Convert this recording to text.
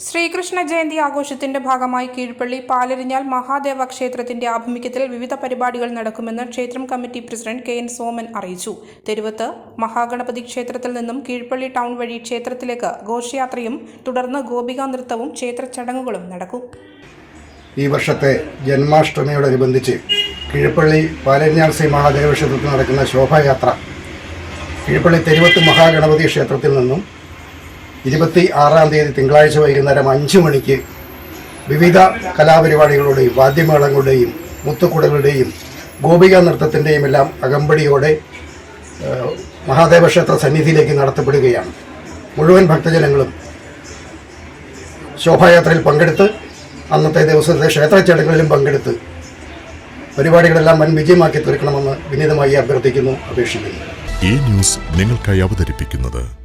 ശ്രീകൃഷ്ണ ജയന്തി ആഘോഷത്തിന്റെ ഭാഗമായി കീഴ്പള്ളി പാലരിഞ്ഞാൽ മഹാദേവ ക്ഷേത്രത്തിന്റെ ആഭിമുഖ്യത്തിൽ വിവിധ പരിപാടികൾ നടക്കുമെന്ന് ക്ഷേത്രം committee president K N Soman അറിയിച്ചു. തെരുവത്ത് മഹാഗണപതി ക്ഷേത്രത്തിൽ നിന്നും കീഴ്പള്ളി ടൗൺ വഴി ക്ഷേത്രത്തിലേക്ക് ഘോഷയാത്രയും തുടർന്ന് ഗോപികാ നൃത്തവും ക്ഷേത്ര ചടങ്ങുകളും നടക്കും. ഈ വർഷത്തെ ജന്മാഷ്ടമിയോടനുബന്ധിച്ച് കീഴ്പള്ളി പാലരിഞ്ഞാൽ ശ്രീ മഹാദേവ ക്ഷേത്രത്തിൽ നടക്കുന്ന ശോഭായാത്ര കീഴ്പള്ളി തെരുവത്ത് മഹാഗണപതി ക്ഷേത്രത്തിൽ നിന്നും ഇരുപത്തി ആറാം തീയതി തിങ്കളാഴ്ച വൈകുന്നേരം അഞ്ച് മണിക്ക് വിവിധ കലാപരിപാടികളുടെയും വാദ്യമേളങ്ങളുടെയും മുത്തുക്കുടകളുടെയും ഗോപിക നൃത്തത്തിന്റെയും എല്ലാം അകമ്പടിയോടെ മഹാദേവ ക്ഷേത്ര സന്നിധിയിലേക്ക് നടത്തപ്പെടുകയാണ്. മുഴുവൻ ഭക്തജനങ്ങളും ശോഭായാത്രയിൽ പങ്കെടുത്ത് അന്നത്തെ ദിവസത്തെ ക്ഷേത്ര ചടങ്ങുകളിലും പങ്കെടുത്ത് പരിപാടികളെല്ലാം വൻ വിജയമാക്കി തീർക്കണമെന്ന് വിനീതമായി അഭ്യർത്ഥിക്കുന്നു അപേക്ഷിക്കുന്നു. ഈ ന്യൂസ് നിങ്ങൾക്കായി അവതരിപ്പിക്കുന്നത്